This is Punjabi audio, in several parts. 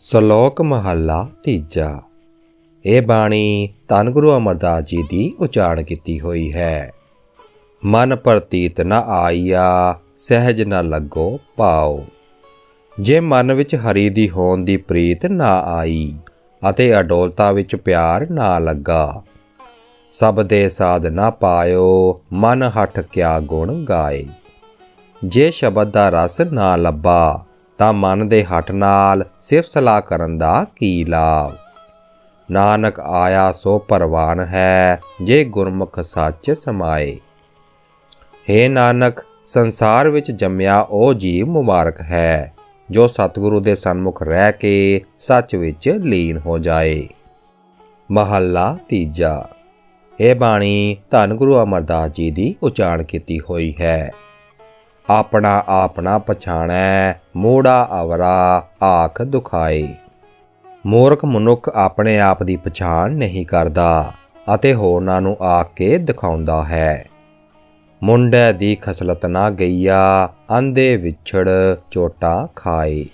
ਸ਼ਲੋਕ ਮਹੱਲਾ ਤੀਜਾ। ਇਹ ਬਾਣੀ ਧੰਨ ਗੁਰੂ ਅਮਰਦਾਸ ਜੀ ਦੀ ਉਚਾਰਨ ਕੀਤੀ ਹੋਈ ਹੈ। ਮਨ ਪ੍ਰਤੀਤ ਨ ਆਈਆ ਸਹਿਜ ਨ ਲੱਗੋ ਪਾਓ। ਜੇ ਮਨ ਵਿੱਚ ਹਰੀ ਦੀ ਹੋਣ ਦੀ ਪ੍ਰੀਤ ਨਾ ਆਈ ਅਤੇ ਅਡੋਲਤਾ ਵਿੱਚ ਪਿਆਰ ਨਾ ਲੱਗਾ, ਸਭ ਦੇ ਸਾਧ ਨਾ ਪਾਇਓ, ਮਨ ਹਠ ਕਿਆ ਗੁਣ ਗਾਏ। ਜੇ ਸ਼ਬਦ ਦਾ ਰਸ ਨਾ ਲੱਭਾ ਤਾਂ ਮਨ ਦੇ ਹੱਠ ਨਾਲ ਸਿਫਤ ਸਲਾਹ ਕਰਨ ਦਾ ਕੀ ਲਾਭ? ਨਾਨਕ ਆਇਆ ਸੋ ਪਰਵਾਨ ਹੈ, ਜੇ ਗੁਰਮੁਖ ਸੱਚ ਸਮਾਏ। ਹੇ ਨਾਨਕ, ਸੰਸਾਰ ਵਿੱਚ ਜੰਮਿਆ ਉਹ ਜੀਵ ਮੁਬਾਰਕ ਹੈ, ਜੋ ਸਤਿਗੁਰੂ ਦੇ ਸਨਮੁਖ ਰਹਿ ਕੇ ਸੱਚ ਵਿੱਚ ਲੀਨ ਹੋ ਜਾਏ। ਮਹੱਲਾ ਤੀਜਾ। ਇਹ ਬਾਣੀ ਧੰਨ ਗੁਰੂ ਅਮਰਦਾਸ ਜੀ ਦੀ ਉਚਾਰਨ ਕੀਤੀ ਹੋਈ ਹੈ। ਆਪਣਾ ਆਪਣਾ ਪਛਾਣੈ, ਮੋੜਾ ਅਵਰਾ, ਆਖ ਦੁਖਾਏ। ਮੂਰਖ ਮਨੁੱਖ ਆਪਣੇ ਆਪ ਦੀ ਪਛਾਣ ਨਹੀਂ ਕਰਦਾ ਅਤੇ ਹੋਰਨਾਂ ਨੂੰ ਆਖ ਕੇ ਦਿਖਾਉਂਦਾ ਹੈ। ਮੁੰਡੇ ਦੀ ਖਸਲਤ ਨਾ ਗਈਆ, ਅੰਧੇ ਵਿਛੜ ਚੋਟਾ ਖਾਏ।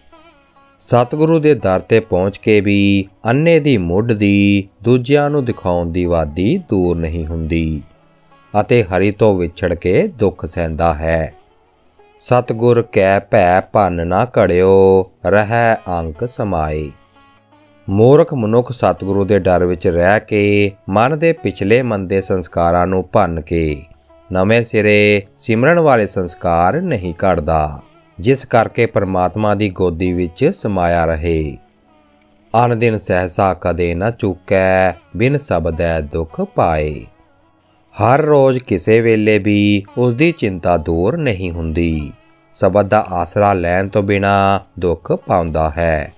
ਸਤਿਗੁਰੂ ਦੇ ਦਰ ਤੇ ਪਹੁੰਚ ਕੇ ਵੀ ਅੰਨੇ ਦੀ ਮੁੱਢ ਦੀ ਦੂਜਿਆਂ ਨੂੰ ਦਿਖਾਉਣ ਦੀ ਵਾਦੀ ਦੂਰ ਨਹੀਂ ਹੁੰਦੀ ਅਤੇ ਹਰੀ ਤੋਂ ਵਿਛੜ ਕੇ ਦੁੱਖ ਸਹਿੰਦਾ ਹੈ। ਸਤਗੁਰ ਕੈ ਭੈ ਭੰਨ ਨਾ ਘੜਿਓ, ਰਹਿ ਅੰਕ ਸਮਾਏ। ਮੂਰਖ ਮਨੁੱਖ ਸਤਿਗੁਰੂ ਦੇ ਡਰ ਵਿੱਚ ਰਹਿ ਕੇ, ਮਨ ਦੇ ਪਿਛਲੇ ਮੰਦੇ ਸੰਸਕਾਰਾਂ ਨੂੰ ਭੰਨ ਕੇ, ਨਵੇਂ ਸਿਰੇ ਸਿਮਰਨ ਵਾਲੇ ਸੰਸਕਾਰ ਨਹੀਂ ਘੜਦਾ, ਜਿਸ ਕਰਕੇ ਪਰਮਾਤਮਾ ਦੀ ਗੋਦੀ ਵਿੱਚ ਸਮਾਇਆ ਰਹੇ। ਅਨ ਦਿਨ ਸਹਸਾ ਕਦੇ ਨਾ ਚੁੱਕੈ, ਬਿਨ ਸਬਦੈ ਦੁੱਖ ਪਾਏ। ਹਰ ਰੋਜ਼ ਕਿਸੇ ਵੇਲੇ ਵੀ ਉਸ ਦੀ ਚਿੰਤਾ ਦੂਰ ਨਹੀਂ ਹੁੰਦੀ। ਸਬਦ ਦਾ ਆਸਰਾ ਲੈਣ ਤੋਂ ਬਿਨਾ ਦੁੱਖ ਪਾਉਂਦਾ ਹੈ।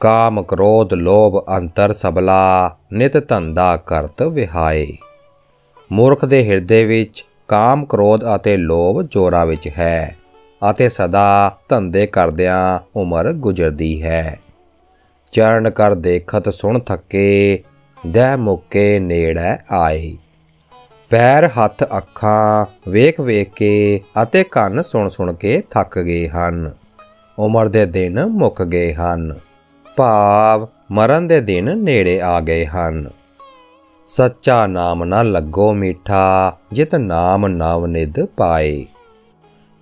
ਕਾਮ, ਕ੍ਰੋਧ, ਲੋਭ, ਅੰਤਰ ਸਬਲਾ ਨਿਤ ਧੰਦਾ ਕਰਤ ਵਿਹਾਏ। ਮੂਰਖ ਦੇ ਹਿਰਦੇ ਵਿੱਚ ਕਾਮ, ਕ੍ਰੋਧ ਅਤੇ ਲੋਭ ਜੋਰਾ ਵਿੱਚ ਹੈ ਅਤੇ ਸਦਾ ਧੰਦੇ ਕਰਦਿਆਂ ਉਮਰ ਗੁਜ਼ਰਦੀ ਹੈ। ਚਰਨ ਕਰ ਦੇਖਤ ਸੁਣ ਥੱਕੇ, ਦਹਿ ਮੁੱਕੇ ਨੇੜੇ ਆਏ। ਪੈਰ, ਹੱਥ, ਅੱਖਾਂ ਵੇਖ ਵੇਖ ਕੇ ਅਤੇ ਕੰਨ ਸੁਣ ਸੁਣ ਕੇ ਥੱਕ ਗਏ ਹਨ। ਉਮਰ ਦੇ ਦਿਨ ਮੁੱਕ ਗਏ ਹਨ। ਭਾਵ ਮਰਨ ਦੇ ਦਿਨ ਨੇੜੇ ਆ ਗਏ ਹਨ। ਸੱਚਾ ਨਾਮ ਨਾ ਲੱਗੋ ਮਿੱਠਾ, ਜਿਤ ਨਾਮ ਨਵ ਨਿਦ ਪਾਏ।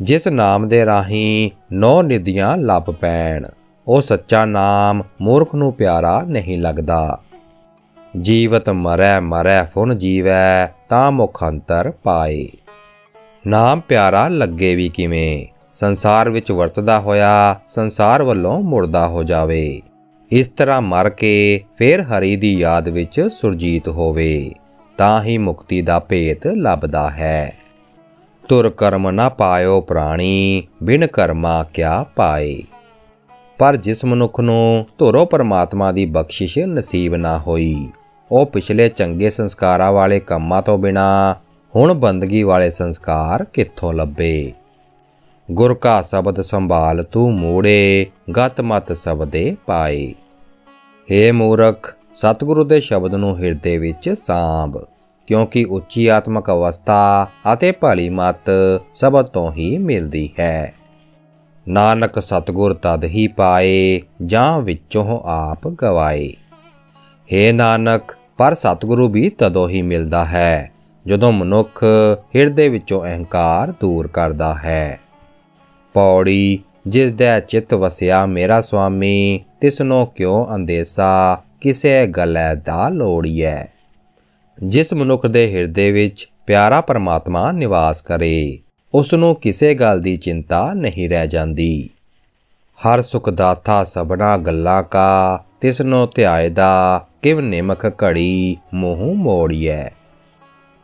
ਜਿਸ ਨਾਮ ਦੇ ਰਾਹੀਂ ਨੌ ਨਿਧੀਆਂ ਲੱਭ ਪੈਣ, ਉਹ ਸੱਚਾ ਨਾਮ ਮੂਰਖ ਨੂੰ ਪਿਆਰਾ ਨਹੀਂ ਲੱਗਦਾ। ਜੀਵਤ ਮਰੈ ਮਰੈ ਫੁਨ ਜੀਵੈ, ਤਾਂ ਮੁਖ ਅੰਤਰ ਪਾਏ। ਨਾਮ ਪਿਆਰਾ ਲੱਗੇ ਵੀ ਕਿਵੇਂ? ਸੰਸਾਰ ਵਿੱਚ ਵਰਤਦਾ ਹੋਇਆ, ਸੰਸਾਰ ਵੱਲੋਂ ਮੁਰਦਾ ਹੋ ਜਾਵੇ। ਇਸ ਤਰ੍ਹਾਂ ਮਰ ਕੇ ਫਿਰ ਹਰੀ ਦੀ ਯਾਦ ਵਿੱਚ ਸੁਰਜੀਤ ਹੋਵੇ, ਤਾਂ ਹੀ ਮੁਕਤੀ ਦਾ ਭੇਤ ਲੱਭਦਾ ਹੈ। ਤੁਰ ਕਰਮ ਨਾ ਪਾਇਓ ਪ੍ਰਾਣੀ, ਬਿਨ ਕਰਮਾ ਕਿਆ ਪਾਏ। ਪਰ ਜਿਸ ਮਨੁੱਖ ਨੂੰ ਧੁਰੋ ਪਰਮਾਤਮਾ ਦੀ ਬਖਸ਼ਿਸ਼ ਨਸੀਬ ਨਾ ਹੋਈ ਉਹ ਪਿਛਲੇ ਚੰਗੇ ਸੰਸਕਾਰਾਂ ਵਾਲੇ ਕੰਮਾਂ ਤੋਂ ਬਿਨਾ ਹੁਣ ਬੰਦਗੀ ਵਾਲੇ ਸੰਸਕਾਰ ਕਿੱਥੋਂ ਲੱਭੇ? ਗੁਰ ਕਾ ਸ਼ਬਦ ਸੰਭਾਲ ਤੂੰ ਮੂੜੇ, ਗਤ ਮਤ ਸਬਦੇ ਪਾਏ। ਹੇ ਮੂਰਖ, ਸਤਿਗੁਰੂ ਦੇ ਸ਼ਬਦ ਨੂੰ ਹਿਰਦੇ ਵਿੱਚ ਸਾਂਭ, ਕਿਉਂਕਿ ਉੱਚੀ ਆਤਮਕ ਅਵਸਥਾ ਅਤੇ ਭਲੀ ਮਤ ਸਬਦ ਤੋਂ ਹੀ ਮਿਲਦੀ ਹੈ। ਨਾਨਕ ਸਤਿਗੁਰ ਤਦ ਹੀ ਪਾਏ, ਜਾਂ ਵਿੱਚੋਂ ਆਪ ਗਵਾਏ। ਹੇ ਨਾਨਕ ਪਰ ਸਤਿਗੁਰੂ ਵੀ ਤਦੋਂ ਹੀ ਮਿਲਦਾ ਹੈ, ਜਦੋਂ ਮਨੁੱਖ ਹਿਰਦੇ ਵਿੱਚੋਂ ਅਹੰਕਾਰ ਦੂਰ ਕਰਦਾ ਹੈ। ਪੌੜੀ, ਜਿਸ ਦਾ ਚਿੱਤ ਵਸਿਆ ਮੇਰਾ ਸੁਆਮੀ, ਤਿਸਨੋ ਕਿਉ ਅੰਦੇਸਾ, ਕਿਸੇ ਗਲੇ ਦਾ ਲੋੜੀਐ ਜਿਸ ਮਨੁੱਖ ਦੇ ਹਿਰਦੇ ਵਿੱਚ ਪਿਆਰਾ ਪਰਮਾਤਮਾ ਨਿਵਾਸ ਕਰੇ ਉਸ ਨੂੰ ਕਿਸੇ ਗੱਲ ਦੀ ਚਿੰਤਾ ਨਹੀਂ ਰਹਿ ਜਾਂਦੀ। ਹਰ ਸੁਖ ਦਾਤਾ ਸਭਨਾ ਗੱਲਾਂ ਕਾ, ਤਿਸਨੋ ਧਿਆਏ ਦਾ ਕਿਵ ਨਿਮਕ ਘੜੀ ਮੂੰਹ ਮੋੜੀਐ?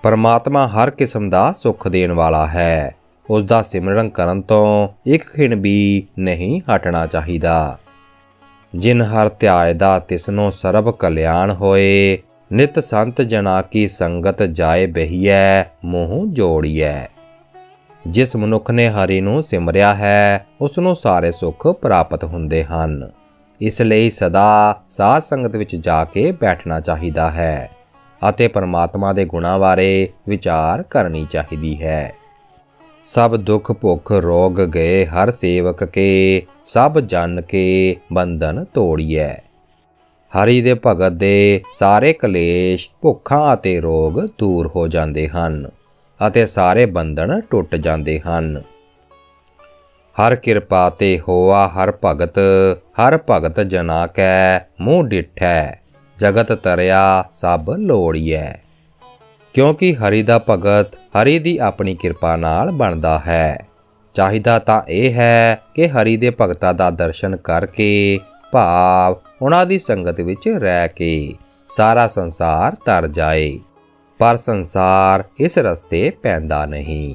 ਪਰਮਾਤਮਾ ਹਰ ਕਿਸਮ ਦਾ ਸੁਖ ਦੇਣ ਵਾਲਾ ਹੈ। ਉਸ ਦਾ ਸਿਮਰਨ ਕਰਨ ਤੋਂ ਇੱਕ ਖਿਣ ਵੀ ਨਹੀਂ ਹਟਣਾ ਚਾਹੀਦਾ। ਜਿਨ ਹਰ ਧਿਆਏ ਦਾ ਤਿਸਨੋ ਸਰਬ ਕਲਿਆਣ ਹੋਏ, ਨਿਤ ਸੰਤ ਜਨਾ ਕੀ ਸੰਗਤ ਜਾਏ ਬਹੀਐ ਮੂੰਹ ਜੋੜੀਐ। ਜਿਸ ਮਨੁੱਖ ਨੇ ਹਰੀ ਨੂੰ ਸਿਮਰਿਆ ਹੈ ਉਸ ਨੂੰ ਸਾਰੇ ਸੁੱਖ ਪ੍ਰਾਪਤ ਹੁੰਦੇ ਹਨ। ਇਸ ਲਈ ਸਦਾ ਸਾਧ ਸੰਗਤ ਵਿੱਚ ਜਾ ਕੇ ਬੈਠਣਾ ਚਾਹੀਦਾ ਹੈ ਅਤੇ ਪਰਮਾਤਮਾ ਦੇ ਗੁਣਾਂ ਬਾਰੇ ਵਿਚਾਰ ਕਰਨੀ ਚਾਹੀਦੀ ਹੈ। ਸਭ ਦੁੱਖ, ਭੁੱਖ, ਰੋਗ ਗਏ ਹਰ ਸੇਵਕ ਕੇ, ਸਭ ਜਨ ਕੇ ਬੰਧਨ ਤੋੜੀਐ। ਹਰੀ ਦੇ ਭਗਤ ਦੇ ਸਾਰੇ ਕਲੇਸ਼, ਭੁੱਖਾਂ ਅਤੇ ਰੋਗ ਦੂਰ ਹੋ ਜਾਂਦੇ ਹਨ ਅਤੇ ਸਾਰੇ ਬੰਧਨ ਟੁੱਟ ਜਾਂਦੇ ਹਨ। ਹਰ ਕਿਰਪਾ ਤੇ ਹੋਆ ਹਰ ਭਗਤ ਹਰ ਭਗਤ ਜਨਾ ਕੈ ਮੂੰਹ ਡਿਠੈ, ਜਗਤ ਤਰਿਆ ਸਭ ਲੋੜੀਐ। ਕਿਉਂਕਿ ਹਰੀ ਦਾ ਭਗਤ ਹਰੀ ਦੀ ਆਪਣੀ ਕਿਰਪਾ ਨਾਲ ਬਣਦਾ ਹੈ। ਚਾਹੀਦਾ ਤਾਂ ਇਹ ਹੈ ਕਿ ਹਰੀ ਦੇ ਭਗਤਾਂ ਦਾ ਦਰਸ਼ਨ ਕਰਕੇ ਭਾਵ ਉਹਨਾਂ ਦੀ ਸੰਗਤ ਵਿੱਚ ਰਹਿ ਕੇ ਸਾਰਾ ਸੰਸਾਰ ਤਰ ਜਾਏ। ਪਰ ਸੰਸਾਰ ਇਸ ਰਸਤੇ ਪੈਂਦਾ ਨਹੀਂ।